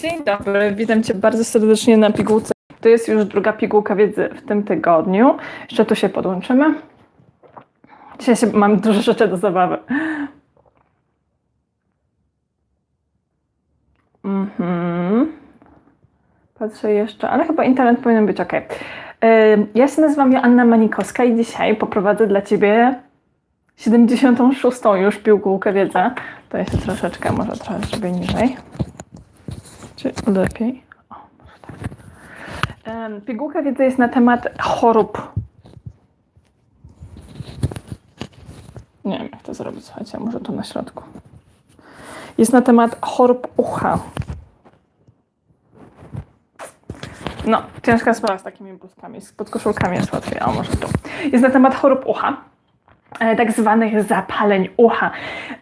Dzień dobry, witam Cię bardzo serdecznie na pigułce. To jest już druga pigułka wiedzy w tym tygodniu. Jeszcze tu się podłączymy. Dzisiaj się, mam dużo rzeczy do zabawy. Mhm. Patrzę jeszcze, ale chyba internet powinien być ok. Ja się nazywam Joanna Manikowska i dzisiaj poprowadzę dla Ciebie 76. już pigułkę wiedzy. To jest troszeczkę, może trochę zrobię niżej. Czy lepiej? O, może tak. Pigułka wiedzy jest na temat chorób. Nie wiem, jak to zrobić, słuchajcie, może tu na środku. Jest na temat chorób ucha. No, ciężka sprawa z takimi bluzkami, z podkoszulkami jest łatwiej, a może tu. Jest na temat chorób ucha tak zwanych zapaleń ucha.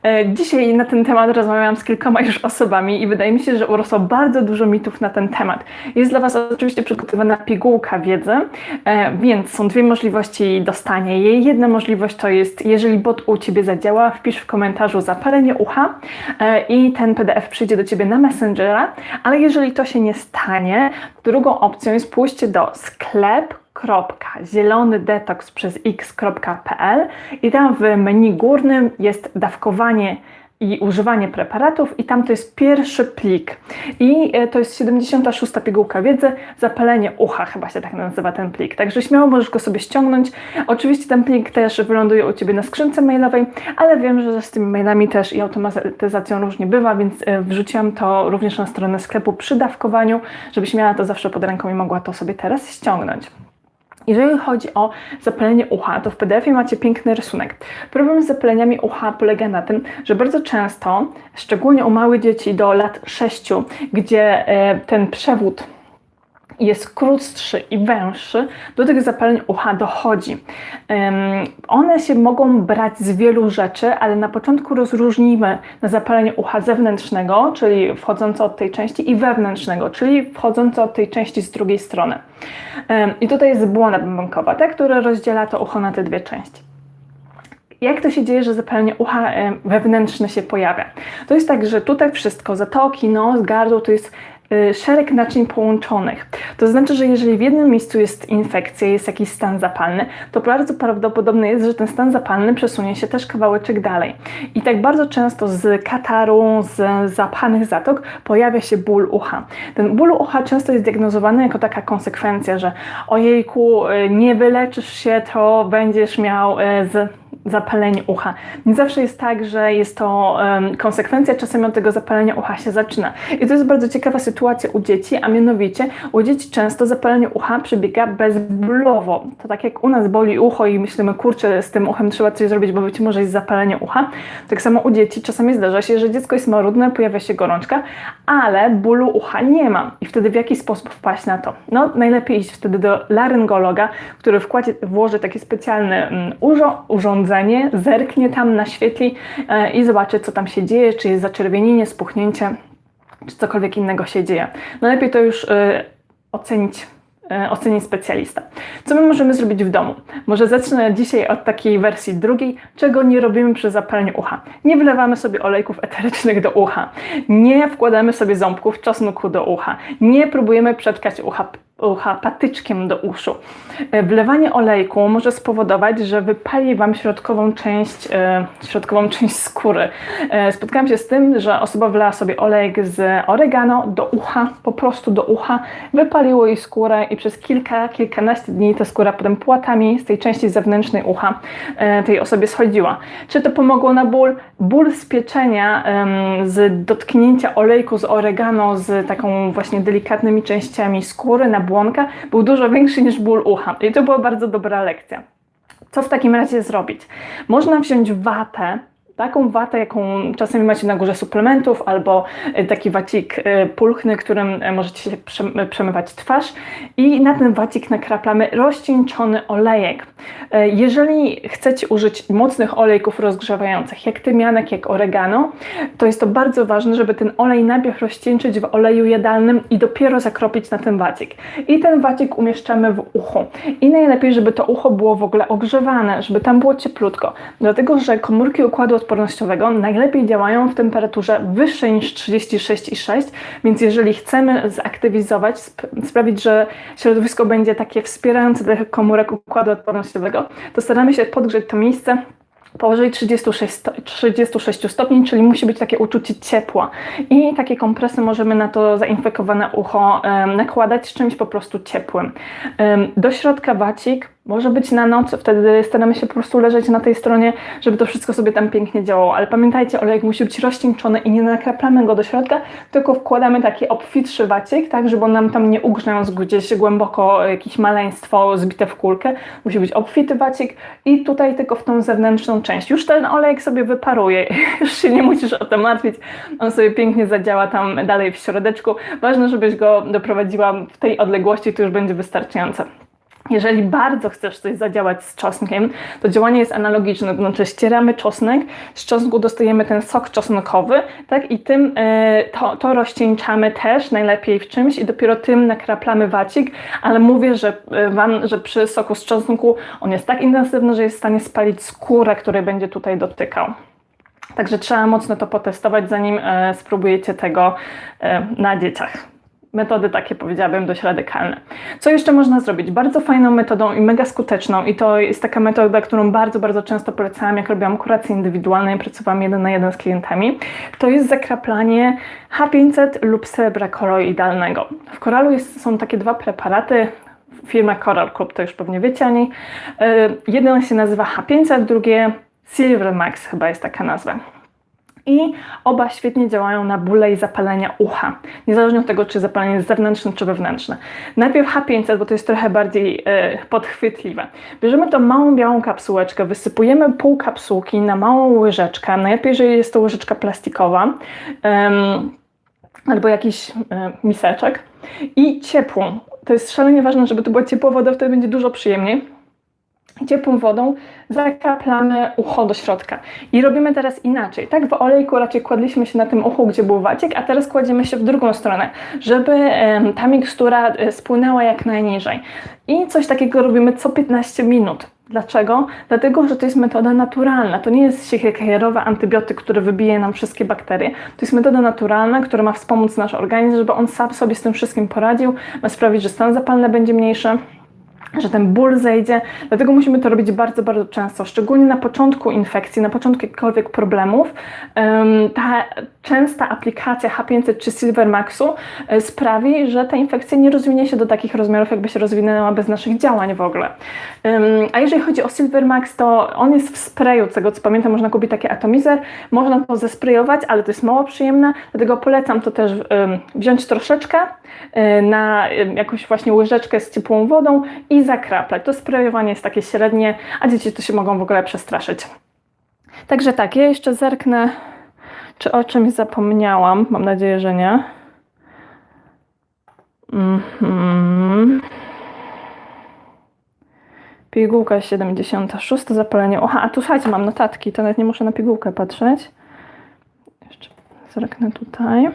E, Dzisiaj na ten temat rozmawiałam z kilkoma już osobami i wydaje mi się, że urosło bardzo dużo mitów na ten temat. Jest dla Was oczywiście przygotowana pigułka wiedzy, e, więc są dwie możliwości dostania jej. Jedna możliwość to jest, jeżeli bot u Ciebie zadziała, wpisz w komentarzu zapalenie ucha e, i ten PDF przyjdzie do Ciebie na Messengera, ale jeżeli to się nie stanie, drugą opcją jest pójście do sklep www.zielonydetox przez x.pl i tam w menu górnym jest dawkowanie i używanie preparatów i tam to jest pierwszy plik i e, to jest 76 pigułka wiedzy, zapalenie ucha chyba się tak nazywa ten plik, także śmiało możesz go sobie ściągnąć. Oczywiście ten plik też wyląduje u Ciebie na skrzynce mailowej, ale wiem, że z tymi mailami też i automatyzacją różnie bywa, więc e, wrzuciłam to również na stronę sklepu przy dawkowaniu, żebyś miała to zawsze pod ręką i mogła to sobie teraz ściągnąć. Jeżeli chodzi o zapalenie ucha, to w PDF-ie macie piękny rysunek. Problem z zapaleniami ucha polega na tym, że bardzo często, szczególnie u małych dzieci do lat 6, gdzie e, ten przewód jest krótszy i węższy, do tych zapaleń ucha dochodzi. One się mogą brać z wielu rzeczy, ale na początku rozróżnimy na zapalenie ucha zewnętrznego, czyli wchodzące od tej części, i wewnętrznego, czyli wchodzące od tej części z drugiej strony. I tutaj jest błona bębenkowa, ta, która rozdziela to ucho na te dwie części. Jak to się dzieje, że zapalenie ucha wewnętrzne się pojawia? To jest tak, że tutaj wszystko, zatoki, nos, gardło, to jest szereg naczyń połączonych. To znaczy, że jeżeli w jednym miejscu jest infekcja, jest jakiś stan zapalny, to bardzo prawdopodobne jest, że ten stan zapalny przesunie się też kawałeczek dalej. I tak bardzo często z kataru, z zapchanych zatok pojawia się ból ucha. Ten ból ucha często jest diagnozowany jako taka konsekwencja, że ojejku, y, nie wyleczysz się, to będziesz miał y, z zapalenie ucha. Nie zawsze jest tak, że jest to um, konsekwencja, czasem od tego zapalenia ucha się zaczyna. I to jest bardzo ciekawa sytuacja u dzieci, a mianowicie u dzieci często zapalenie ucha przebiega bezbólowo. To tak jak u nas boli ucho i myślimy, kurczę, z tym uchem trzeba coś zrobić, bo być może jest zapalenie ucha. Tak samo u dzieci czasami zdarza się, że dziecko jest marudne, pojawia się gorączka, ale bólu ucha nie ma. I wtedy w jaki sposób wpaść na to? No, najlepiej iść wtedy do laryngologa, który wkładzie, włoży takie specjalne um, urządzenie, zerknie tam, naświetli e, i zobaczy, co tam się dzieje, czy jest zaczerwienienie, spuchnięcie, czy cokolwiek innego się dzieje. No lepiej to już e, ocenić oceni specjalista. Co my możemy zrobić w domu? Może zacznę dzisiaj od takiej wersji drugiej, czego nie robimy przy zapaleniu ucha. Nie wlewamy sobie olejków eterycznych do ucha, nie wkładamy sobie ząbków czosnku do ucha, nie próbujemy przetkać ucha ucha patyczkiem do uszu. Wlewanie olejku może spowodować, że wypali Wam środkową część, e, środkową część skóry. E, spotkałam się z tym, że osoba wlała sobie olejek z oregano do ucha, po prostu do ucha, wypaliło jej skórę i przez kilka, kilkanaście dni ta skóra potem płatami z tej części zewnętrznej ucha e, tej osobie schodziła. Czy to pomogło na ból? Ból z pieczenia, z dotknięcia olejku z oregano z taką właśnie delikatnymi częściami skóry na błonka był dużo większy niż ból ucha. I to była bardzo dobra lekcja. Co w takim razie zrobić? Można wziąć watę, taką watę, jaką czasami macie na górze suplementów, albo e, taki wacik e, pulchny, którym e, możecie się przemywać twarz i na ten wacik nakraplamy rozcieńczony olejek. Jeżeli chcecie użyć mocnych olejków rozgrzewających, jak tymianek, jak oregano, to jest to bardzo ważne, żeby ten olej najpierw rozcieńczyć w oleju jadalnym i dopiero zakropić na ten wacik. I ten wacik umieszczamy w uchu. I najlepiej, żeby to ucho było w ogóle ogrzewane, żeby tam było cieplutko, dlatego że komórki układu odpornościowego najlepiej działają w temperaturze wyższej niż 36,6, więc jeżeli chcemy zaktywizować, sp- sprawić, że środowisko będzie takie wspierające dla komórek układu odpornościowego, to staramy się podgrzeć to miejsce powyżej 36, sto- 36 stopni, czyli musi być takie uczucie ciepła. I takie kompresy możemy na to zainfekowane ucho nakładać czymś po prostu ciepłym. Do środka wacik może być na noc, wtedy staramy się po prostu leżeć na tej stronie, żeby to wszystko sobie tam pięknie działało. Ale pamiętajcie, olejek musi być rozcieńczony i nie nakraplamy go do środka, tylko wkładamy taki obfitszy wacik, tak, żeby on nam tam nie ugrzęzł gdzieś głęboko jakieś maleństwo zbite w kulkę. Musi być obfity wacik i tutaj tylko w tą zewnętrzną część. Już ten olejek sobie wyparuje, już się nie musisz o to martwić. On sobie pięknie zadziała tam dalej w środeczku. Ważne, żebyś go doprowadziła w tej odległości, to już będzie wystarczające. Jeżeli bardzo chcesz coś zadziałać z czosnkiem, to działanie jest analogiczne, to znaczy ścieramy czosnek, z czosnku dostajemy ten sok czosnkowy, tak, i tym e, to, to rozcieńczamy też najlepiej w czymś i dopiero tym nakraplamy wacik, ale mówię, że e, Wam, że przy soku z czosnku on jest tak intensywny, że jest w stanie spalić skórę, której będzie tutaj dotykał. Także trzeba mocno to potestować, zanim e, spróbujecie tego e, na dzieciach. Metody takie powiedziałabym dość radykalne. Co jeszcze można zrobić? Bardzo fajną metodą i mega skuteczną, i to jest taka metoda, którą bardzo, bardzo często polecałam, jak robiłam kuracje indywidualne i pracowałam jeden na jeden z klientami, to jest zakraplanie H500 lub srebra koloidalnego. W koralu jest, są takie dwa preparaty, firma Coral Club, to już pewnie wiecie o niej. Yy, Jeden się nazywa H500, drugie Silver Max chyba jest taka nazwa. I oba świetnie działają na bóle i zapalenia ucha, niezależnie od tego, czy zapalenie jest zewnętrzne czy wewnętrzne. Najpierw H500, bo to jest trochę bardziej e, podchwytliwe. Bierzemy tą małą białą kapsułeczkę, wysypujemy pół kapsułki na małą łyżeczkę, najlepiej, jeżeli jest to łyżeczka plastikowa, em, albo jakiś e, miseczek i ciepłą. To jest szalenie ważne, żeby to była ciepła woda, wtedy będzie dużo przyjemniej ciepłą wodą zakaplamy ucho do środka. I robimy teraz inaczej. Tak w olejku raczej kładliśmy się na tym uchu, gdzie był wacik, a teraz kładziemy się w drugą stronę, żeby ta mikstura e, spłynęła jak najniżej. I coś takiego robimy co 15 minut. Dlaczego? Dlatego, że to jest metoda naturalna. To nie jest siekierowy antybiotyk, który wybije nam wszystkie bakterie. To jest metoda naturalna, która ma wspomóc nasz organizm, żeby on sam sobie z tym wszystkim poradził, ma sprawić, że stan zapalny będzie mniejszy że ten ból zejdzie. Dlatego musimy to robić bardzo, bardzo często, szczególnie na początku infekcji, na początku jakichkolwiek problemów. em, Ta częsta aplikacja H500 czy Silvermaxu e, sprawi, że ta infekcja nie rozwinie się do takich rozmiarów, jakby się rozwinęła bez naszych działań w ogóle. A jeżeli chodzi o Silvermax, to on jest w sprayu, z tego co pamiętam, można kupić taki atomizer, można to zesprejować, ale to jest mało przyjemne, dlatego polecam to też wziąć troszeczkę e, na jakąś właśnie łyżeczkę z ciepłą wodą i zakraplać. To sprejowanie jest takie średnie, a dzieci to się mogą w ogóle przestraszyć. Także tak, ja jeszcze zerknę, czy o czymś zapomniałam. Mam nadzieję, że nie. Mhm. Pigułka 76, zapalenie ucha. A tu słuchajcie, mam notatki, to nawet nie muszę na pigułkę patrzeć. Jeszcze zerknę tutaj.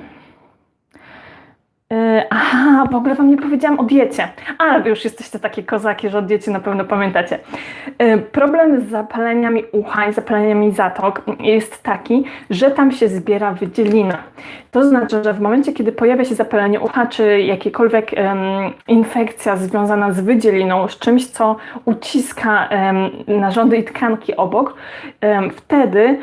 Yy, Aha, w ogóle Wam nie powiedziałam o diecie. Ale Wy już jesteście takie kozaki, że o diecie na pewno pamiętacie. Yy, Problem z zapaleniami ucha i zapaleniami zatok jest taki, że tam się zbiera wydzielina. To znaczy, że w momencie, kiedy pojawia się zapalenie ucha, czy jakiekolwiek infekcja związana z wydzieliną, z czymś, co uciska narządy i tkanki obok, wtedy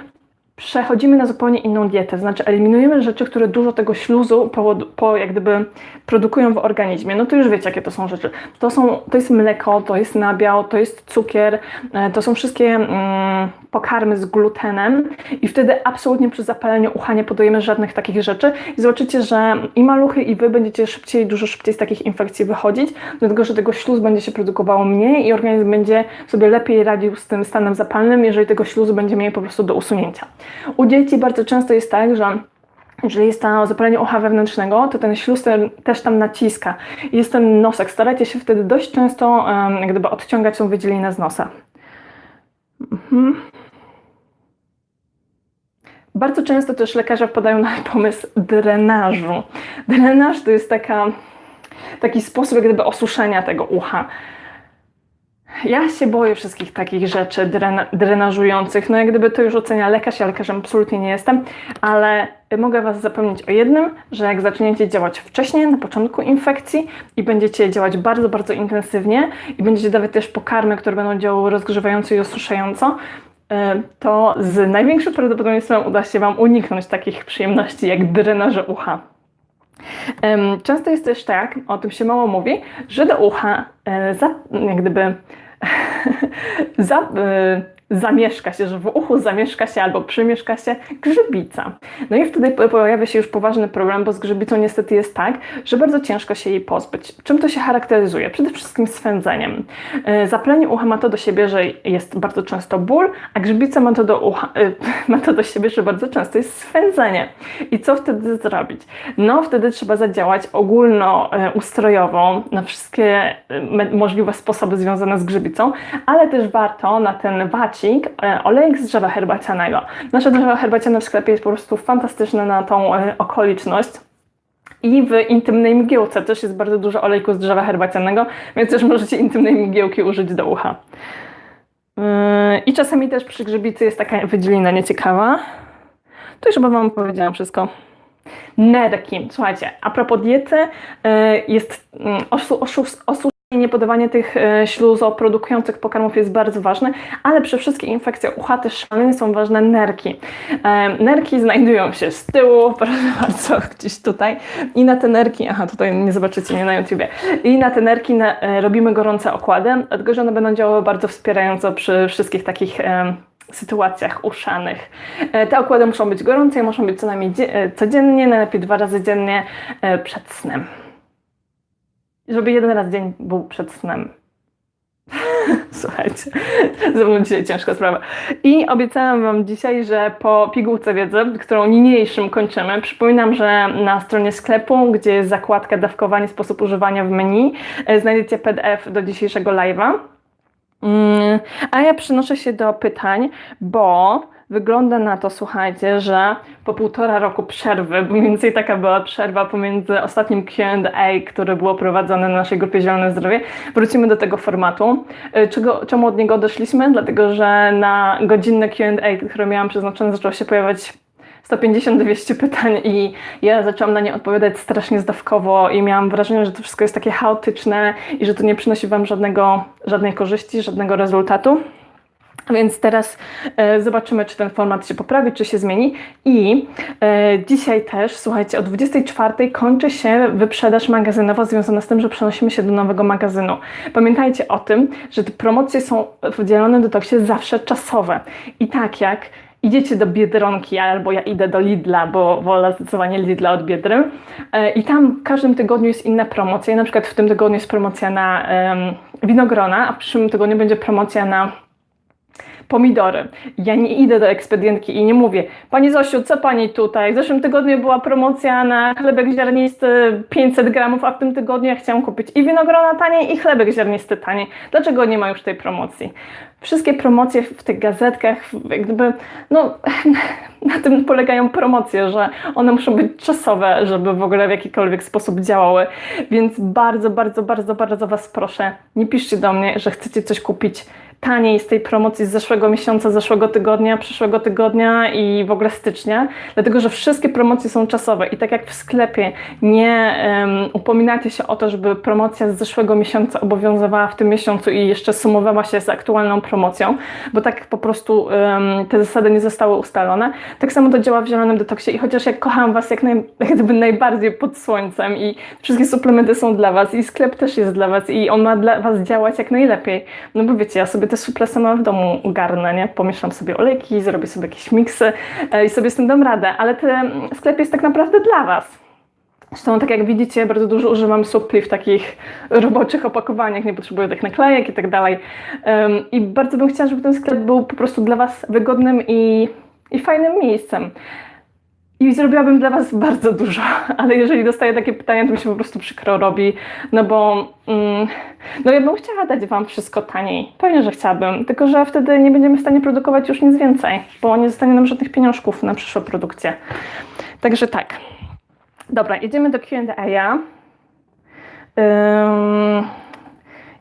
przechodzimy na zupełnie inną dietę, znaczy eliminujemy rzeczy, które dużo tego śluzu po, po jak gdyby produkują w organizmie. No to już wiecie, jakie to są rzeczy. To, są, to jest mleko, to jest nabiał, to jest cukier, e, to są wszystkie mm, pokarmy z glutenem i wtedy absolutnie przy zapaleniu ucha nie podajemy żadnych takich rzeczy i zobaczycie, że i maluchy i wy będziecie szybciej, dużo szybciej z takich infekcji wychodzić, dlatego, że tego śluz będzie się produkowało mniej i organizm będzie sobie lepiej radził z tym stanem zapalnym, jeżeli tego śluzu będzie mniej po prostu do usunięcia. U dzieci bardzo często jest tak, że jeżeli jest to zapalenie ucha wewnętrznego, to ten śluz też tam naciska. Jest ten nosek. Starajcie się wtedy dość często um, gdyby odciągać tą wydzielinę z nosa. Mhm. Bardzo często też lekarze wpadają na pomysł drenażu. Drenaż to jest taka, taki sposób gdyby osuszenia tego ucha. Ja się boję wszystkich takich rzeczy drena, drenażujących. No jak gdyby to już ocenia lekarz, ja lekarzem absolutnie nie jestem, ale mogę Was zapewnić o jednym, że jak zaczniecie działać wcześniej, na początku infekcji i będziecie działać bardzo, bardzo intensywnie i będziecie dawać też pokarmy, które będą działały rozgrzewająco i osuszająco, e, to z największym prawdopodobieństwem uda się Wam uniknąć takich przyjemności jak drenaże ucha. Często jest też tak, o tym się mało mówi, że do ucha e, jak gdyby za, e, zamieszka się, że w uchu zamieszka się albo przymieszka się grzybica. No i wtedy po- pojawia się już poważny problem, bo z grzybicą niestety jest tak, że bardzo ciężko się jej pozbyć. Czym to się charakteryzuje? Przede wszystkim swędzeniem. E, Zapalenie ucha ma to do siebie, że jest bardzo często ból, a grzybica ma to do, ucha, e, ma to do siebie, że bardzo często jest swędzenie. I co wtedy zrobić? No wtedy trzeba zadziałać ogólnoustrojowo na wszystkie e, możliwe sposoby związane z grzybicą, ale też warto na ten wacik e, olejek z drzewa herbacianego. Nasze drzewo herbaciane w sklepie jest po prostu fantastyczne na tą e, okoliczność. I w intymnej mgiełce też jest bardzo dużo olejku z drzewa herbacianego, więc też możecie intymnej mgiełki użyć do ucha. Yy, I czasami też przy grzybicy jest taka wydzielina nieciekawa. To już chyba Wam powiedziałam wszystko. Nerki. Słuchajcie, a propos diety, jest mm, osu, osus, niepodawanie tych e, śluzoprodukujących pokarmów jest bardzo ważne, ale przy wszystkich infekcjach ucha też szalenie są ważne nerki. E, Nerki znajdują się z tyłu, proszę bardzo, gdzieś tutaj. I na te nerki, aha, tutaj nie zobaczycie mnie na YouTubie. I na te nerki na, e, robimy gorące okłady, dlatego że one będą działały bardzo wspierająco przy wszystkich takich sytuacjach uszanych. Te okłady muszą być gorące i muszą być co najmniej dzie- codziennie, najlepiej dwa razy dziennie przed snem. Żeby jeden raz dzień był przed snem. Słuchajcie, ze dzisiaj ciężka sprawa. I obiecałam Wam dzisiaj, że po pigułce wiedzy, którą niniejszym kończymy, przypominam, że na stronie sklepu, gdzie jest zakładka dawkowanie, sposób używania w menu, e, znajdziecie PDF do dzisiejszego live'a. Mm, A ja przynoszę się do pytań, bo wygląda na to, słuchajcie, że po półtora roku przerwy, bo mniej więcej taka była przerwa pomiędzy ostatnim QA, które było prowadzone na naszej grupie Zielone Zdrowie, wrócimy do tego formatu. Y, Czego, czemu od niego odeszliśmy? Dlatego, że na godzinne QA, które miałam przeznaczone, zaczęło się pojawiać 150-200 pytań i ja zaczęłam na nie odpowiadać strasznie zdawkowo i miałam wrażenie, że to wszystko jest takie chaotyczne i że to nie przynosi Wam żadnego, żadnej korzyści, żadnego rezultatu. Więc teraz e, zobaczymy, czy ten format się poprawi, czy się zmieni. I e, dzisiaj też, słuchajcie, o 24 kończy się wyprzedaż magazynowa związana z tym, że przenosimy się do nowego magazynu. Pamiętajcie o tym, że te promocje są w dzielonym detoksie zawsze czasowe. I tak jak idziecie do Biedronki, albo ja idę do Lidla, bo wolę zdecydowanie Lidla od Biedry. E, I tam w każdym tygodniu jest inna promocja. I na przykład w tym tygodniu jest promocja na winogrona, a w przyszłym tygodniu będzie promocja na pomidory. Ja nie idę do ekspedientki i nie mówię, Pani Zosiu, co Pani tutaj? W zeszłym tygodniu była promocja na chlebek ziarnisty 500 gramów, a w tym tygodniu ja chciałam kupić i winogrona taniej i chlebek ziarnisty taniej. Dlaczego nie ma już tej promocji? Wszystkie promocje w tych gazetkach, gdyby, no, na tym polegają promocje, że one muszą być czasowe, żeby w ogóle w jakikolwiek sposób działały. Więc bardzo, bardzo, bardzo, bardzo Was proszę, nie piszcie do mnie, że chcecie coś kupić taniej z tej promocji z zeszłego miesiąca, zeszłego tygodnia, przyszłego tygodnia i w ogóle stycznia, dlatego że wszystkie promocje są czasowe i tak jak w sklepie nie em, upominacie się o to, żeby promocja z zeszłego miesiąca obowiązywała w tym miesiącu i jeszcze sumowała się z aktualną promocją, bo tak po prostu em, te zasady nie zostały ustalone. Tak samo to działa w Zielonym Detoksie i chociaż jak kocham Was jak, naj, jak najbardziej pod słońcem i wszystkie suplementy są dla Was i sklep też jest dla Was i on ma dla Was działać jak najlepiej, no bo wiecie, ja sobie te suple sama w domu garnę, nie? Pomieszam sobie olejki, zrobię sobie jakieś miksy e, i sobie z tym dam radę, ale ten sklep jest tak naprawdę dla Was. Zresztą, tak jak widzicie, bardzo dużo używam supli w takich roboczych opakowaniach, nie potrzebuję tych naklejek i tak dalej. I bardzo bym chciała, żeby ten sklep był po prostu dla Was wygodnym i, i fajnym miejscem. I zrobiłabym dla Was bardzo dużo, ale jeżeli dostaję takie pytania, to mi się po prostu przykro robi, no bo mm, no ja bym chciała dać Wam wszystko taniej. Pewnie, że chciałabym, tylko że wtedy nie będziemy w stanie produkować już nic więcej, bo nie zostanie nam żadnych pieniążków na przyszłe produkcje. Także tak. Dobra, jedziemy do Q&A.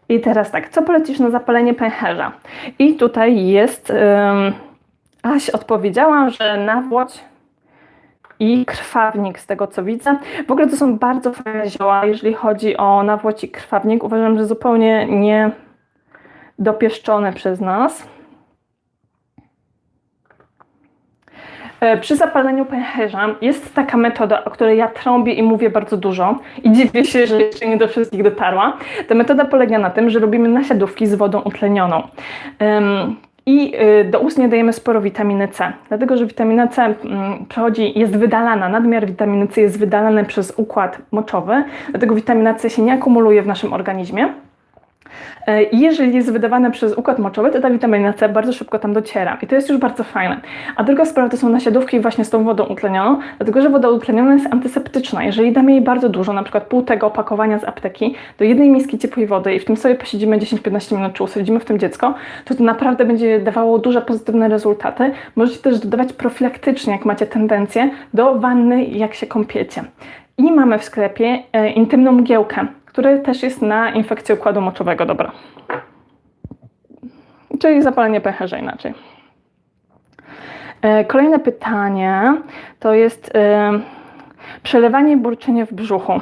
I teraz tak, co polecisz na zapalenie pęcherza? I tutaj jest, Aś odpowiedziała, że nawłoć i krwawnik, z tego co widzę. W ogóle to są bardzo fajne zioła, jeżeli chodzi o nawłoć i krwawnik. Uważam, że zupełnie nie dopieszczone przez nas. E, Przy zapaleniu pęcherza jest taka metoda, o której ja trąbię i mówię bardzo dużo i dziwię się, że jeszcze nie do wszystkich dotarła. Ta metoda polega na tym, że robimy nasiadówki z wodą utlenioną. I y, do ust nie dajemy sporo witaminy C, dlatego że witamina C mm, przechodzi, jest wydalana, nadmiar witaminy C jest wydalany przez układ moczowy, dlatego witamina C się nie akumuluje w naszym organizmie. E, jeżeli jest wydawana przez układ moczowy, to ta witamina C bardzo szybko tam dociera. I to jest już bardzo fajne. A druga sprawa to są nasiadówki właśnie z tą wodą utlenioną, dlatego że woda utleniona jest antyseptyczna. Jeżeli damy jej bardzo dużo, na przykład pół tego opakowania z apteki, do jednej miski ciepłej wody i w tym sobie posiedzimy 10-15 minut, czy usadzimy w tym dziecko, to to naprawdę będzie dawało duże pozytywne rezultaty. Możecie też dodawać profilaktycznie, jak macie tendencję, do wanny, jak się kąpiecie. I mamy w sklepie e, intymną mgiełkę, która też jest na infekcję układu moczowego dobra. Czyli zapalenie pęcherza inaczej. E, Kolejne pytanie to jest e, przelewanie burczenie w brzuchu.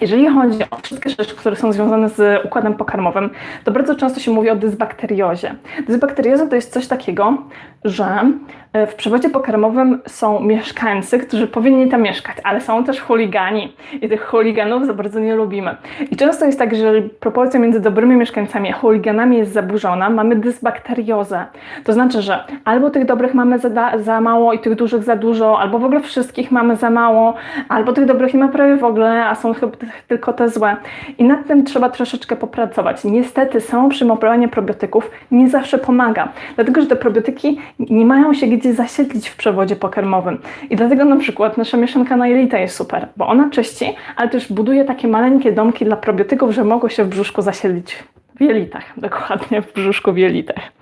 Jeżeli chodzi o wszystkie rzeczy, które są związane z układem pokarmowym, to bardzo często się mówi o dysbakteriozie. Dysbakterioza to jest coś takiego, że e, w przewodzie pokarmowym są mieszkańcy, którzy powinni tam mieszkać, ale są też chuligani i tych chuliganów za bardzo nie lubimy. I często jest tak, że proporcja między dobrymi mieszkańcami a chuliganami jest zaburzona, mamy dysbakteriozę. To znaczy, że albo tych dobrych mamy za, za mało i tych dużych za dużo, albo w ogóle wszystkich mamy za mało, albo tych dobrych nie ma prawie w ogóle, a są chyba tylko te złe. I nad tym trzeba troszeczkę popracować. Niestety samo przyjmowanie probiotyków nie zawsze pomaga, dlatego że te probiotyki nie mają się gdzie zasiedlić w przewodzie pokarmowym. I dlatego na przykład nasza mieszanka na jelita jest super, bo ona czyści, ale też buduje takie maleńkie domki dla probiotyków, że mogą się w brzuszku zasiedlić w jelitach, dokładnie w brzuszku w jelitach.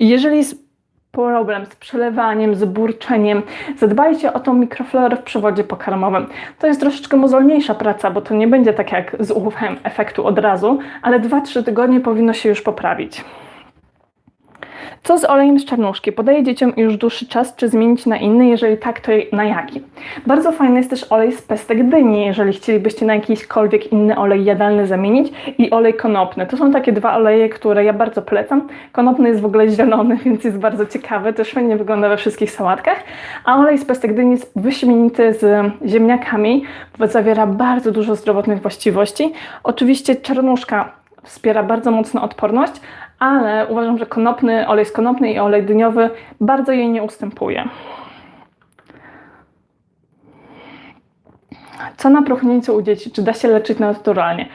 I jeżeli problem z przelewaniem, z burczeniem, zadbajcie o tą mikroflorę w przewodzie pokarmowym. To jest troszeczkę mozolniejsza praca, bo to nie będzie tak jak z UFM efektu od razu, ale 2-3 tygodnie powinno się już poprawić. Co z olejem z czarnuszki? Podaję dzieciom już dłuższy czas, czy zmienić na inny? Jeżeli tak, to na jaki? Bardzo fajny jest też olej z pestek dyni, jeżeli chcielibyście na jakiśkolwiek inny olej jadalny zamienić i olej konopny. To są takie dwa oleje, które ja bardzo polecam. Konopny jest w ogóle zielony, więc jest bardzo ciekawy, też fajnie wygląda we wszystkich sałatkach, a olej z pestek dyni jest wyśmienity z ziemniakami, bo zawiera bardzo dużo zdrowotnych właściwości. Oczywiście czarnuszka wspiera bardzo mocno odporność, ale uważam, że konopny, olej z konopny i olej dyniowy bardzo jej nie ustępuje. Co na próchnicy u dzieci? Czy da się leczyć naturalnie?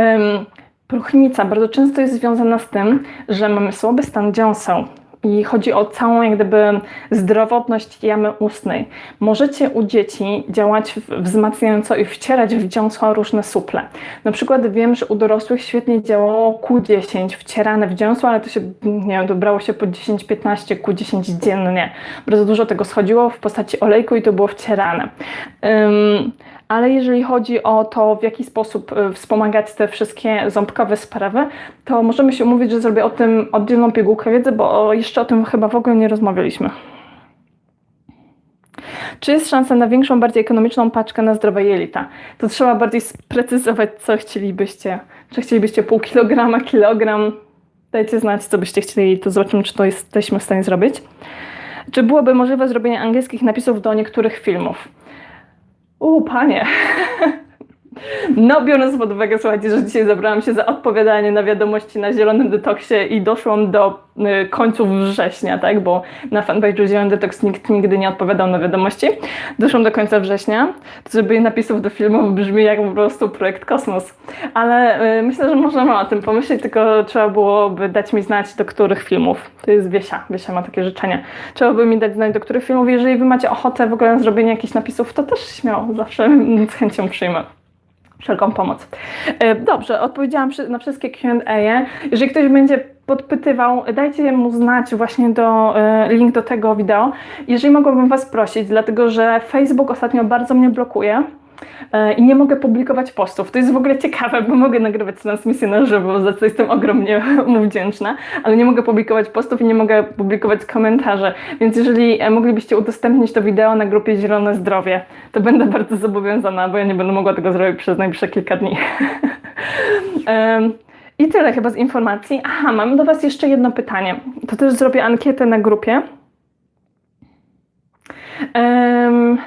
Ym, próchnica bardzo często jest związana z tym, że mamy słaby stan dziąseł i chodzi o całą jak gdyby zdrowotność jamy ustnej. Możecie u dzieci działać wzmacniająco i wcierać w dziąsła różne suple. Na przykład wiem, że u dorosłych świetnie działało Q10 wcierane w dziąsła, ale to się, nie wiem, to brało się po 10-15 Q10 dziennie. Bardzo dużo tego schodziło w postaci olejku i to było wcierane. Ym, ale jeżeli chodzi o to, w jaki sposób y, wspomagać te wszystkie ząbkowe sprawy, to możemy się umówić, że zrobię o tym oddzielną pigułkę wiedzy, bo jeszcze o tym chyba w ogóle nie rozmawialiśmy. Czy jest szansa na większą, bardziej ekonomiczną paczkę na zdrowe jelita? To trzeba bardziej sprecyzować, co chcielibyście. Czy chcielibyście pół kilograma, kilogram? Dajcie znać, co byście chcieli, to zobaczymy, czy to jesteśmy w stanie zrobić. Czy byłoby możliwe zrobienie angielskich napisów do niektórych filmów? U, panie. No, biorąc pod uwagę, słuchajcie, że dzisiaj zabrałam się za odpowiadanie na wiadomości na Zielonym Detoksie i doszłam do y, końców września, tak, bo na fanpage'u Zielony Detoks nikt nigdy nie odpowiadał na wiadomości. Doszłam do końca września, żeby napisów do filmów brzmi jak po prostu projekt Kosmos. Ale y, myślę, że możemy o tym pomyśleć, tylko trzeba byłoby dać mi znać, do których filmów. To jest Wiesia, Wiesia ma takie życzenie. Trzeba by mi dać znać, do których filmów. Jeżeli wy macie ochotę w ogóle na zrobienie jakichś napisów, to też śmiało, zawsze z chęcią przyjmę wszelką pomoc. E, Dobrze, odpowiedziałam na wszystkie Q&A. Jeżeli ktoś będzie podpytywał, dajcie mu znać właśnie do, e, link do tego wideo. Jeżeli mogłabym Was prosić, dlatego że Facebook ostatnio bardzo mnie blokuje. E, i nie mogę publikować postów. To jest w ogóle ciekawe, bo mogę nagrywać transmisję na żywo, za co jestem ogromnie mu wdzięczna, ale nie mogę publikować postów i nie mogę publikować komentarzy. Więc jeżeli e, moglibyście udostępnić to wideo na grupie Zielone Zdrowie, to będę bardzo zobowiązana, bo ja nie będę mogła tego zrobić przez najbliższe kilka dni. I tyle chyba z informacji. Aha, mam do Was jeszcze jedno pytanie. To też zrobię ankietę na grupie. Em,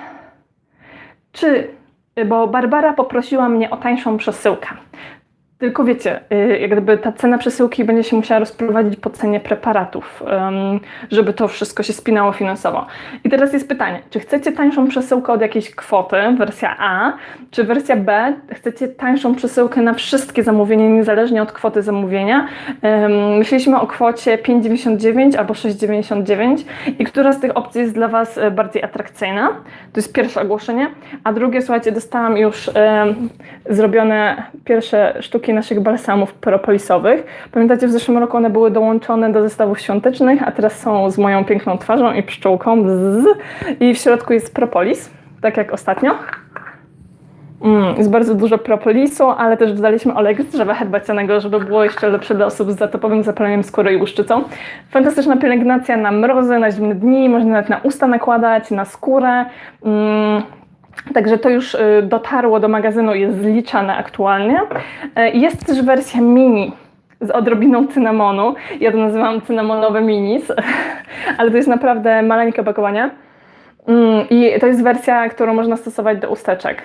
czy, bo Barbara poprosiła mnie o tańszą przesyłkę. Tylko wiecie, y, jak gdyby ta cena przesyłki będzie się musiała rozprowadzić po cenie preparatów, żeby to wszystko się spinało finansowo. I teraz jest pytanie, czy chcecie tańszą przesyłkę od jakiejś kwoty, wersja A, czy wersja B, chcecie tańszą przesyłkę na wszystkie zamówienia, niezależnie od kwoty zamówienia. Myśleliśmy o kwocie 5,99 albo 6,99 i która z tych opcji jest dla Was e, bardziej atrakcyjna? To jest pierwsze ogłoszenie. A drugie, słuchajcie, dostałam już zrobione pierwsze sztuki naszych balsamów propolisowych. Pamiętacie, w zeszłym roku one były dołączone do zestawów świątecznych, a teraz są z moją piękną twarzą i pszczółką. Bzz, I w środku jest propolis, tak jak ostatnio. Mm, jest bardzo dużo propolisu, ale też dodaliśmy olej z drzewa herbacianego, żeby było jeszcze lepsze dla osób z zatopowym zapaleniem skóry i łuszczycą. Fantastyczna pielęgnacja na mrozy, na zimne dni, można nawet na usta nakładać, na skórę. Mm, Także to już y, dotarło do magazynu, jest zliczane aktualnie. Y, Jest też wersja mini z odrobiną cynamonu. Ja to nazywam cynamonowe minis, ale to jest naprawdę maleńkie opakowanie. Mm, I to jest wersja, którą można stosować do usteczek.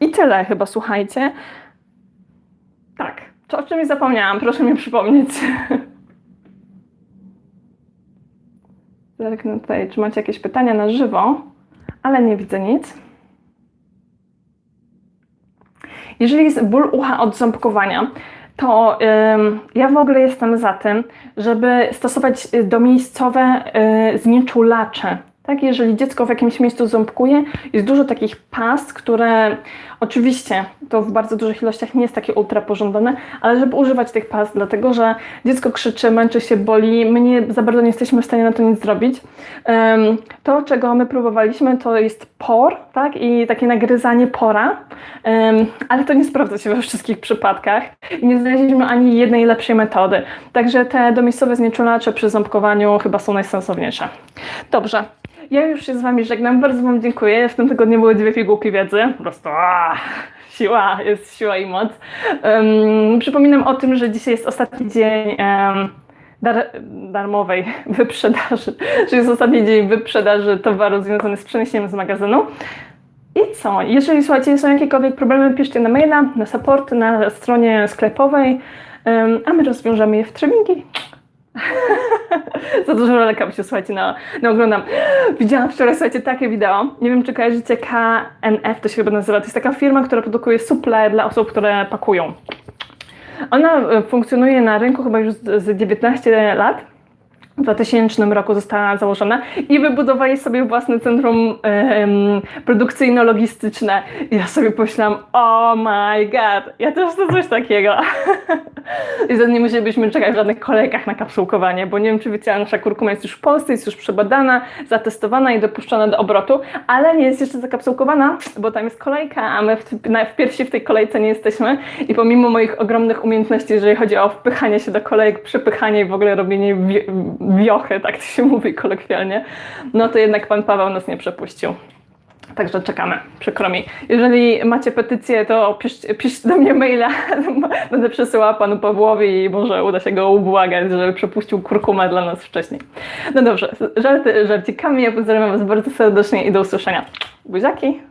I tyle chyba, słuchajcie. Tak, to o czymś zapomniałam, proszę mi przypomnieć. Zerknę tutaj, czy macie jakieś pytania na żywo, ale nie widzę nic. Jeżeli jest ból ucha od ząbkowania, to ja w ogóle jestem za tym, żeby stosować y, domiejscowe y, znieczulacze. Tak, jeżeli dziecko w jakimś miejscu ząbkuje, jest dużo takich past, które oczywiście to w bardzo dużych ilościach nie jest takie ultra pożądane, ale żeby używać tych past, dlatego że dziecko krzyczy, męczy się, boli, my nie, za bardzo nie jesteśmy w stanie na to nic zrobić. Em, to, czego my próbowaliśmy, to jest por, tak, i takie nagryzanie pora, Em, ale to nie sprawdza się we wszystkich przypadkach nie znaleźliśmy ani jednej lepszej metody. Także te domiejscowe znieczulacze przy ząbkowaniu chyba są najsensowniejsze. Dobrze. Ja już się z Wami żegnam. Bardzo Wam dziękuję. W tym tygodniu były dwie pigułki wiedzy. Po prostu aaa, siła, jest siła i moc. Em, przypominam o tym, że dzisiaj jest ostatni dzień em, dar, darmowej wyprzedaży, że jest ostatni dzień wyprzedaży towaru związany z przeniesieniem z magazynu. I co? Jeżeli słuchajcie, są jakiekolwiek problemy, piszcie na maila, na support, na stronie sklepowej, em, a my rozwiążemy je w treningi. Za dużo lekam się, słuchajcie, na, na oglądam. Widziałam wczoraj, słuchajcie, takie wideo. Nie wiem, czy kojarzycie KNF, to się chyba nazywa. To jest taka firma, która produkuje suple dla osób, które pakują. Ona e, funkcjonuje na rynku chyba już z z 19 lat. W 2000 roku została założona i wybudowali sobie własne centrum em, produkcyjno-logistyczne. I ja sobie pomyślałam, oh my god, ja też chcę coś takiego. I wtedy nie musielibyśmy czekać w żadnych kolejkach na kapsułkowanie, bo nie wiem, czy wiecie, nasza kurkuma jest już w Polsce, jest już przebadana, zatestowana i dopuszczona do obrotu, ale nie jest jeszcze zakapsułkowana, bo tam jest kolejka, a my w, na, w w tej kolejce nie jesteśmy. I pomimo moich ogromnych umiejętności, jeżeli chodzi o wpychanie się do kolejek, przepychanie i w ogóle robienie wi- wiochy, tak to się mówi kolokwialnie, no to jednak pan Paweł nas nie przepuścił. Także czekamy, przykro mi. Jeżeli macie petycję, to piszcie, piszcie do mnie maila. Będę przesyłała panu Pawłowi i może uda się go ubłagać, żeby przepuścił kurkumę dla nas wcześniej. No dobrze, żarty żarcikami. Ja pozdrawiam was bardzo serdecznie i do usłyszenia. Buziaki!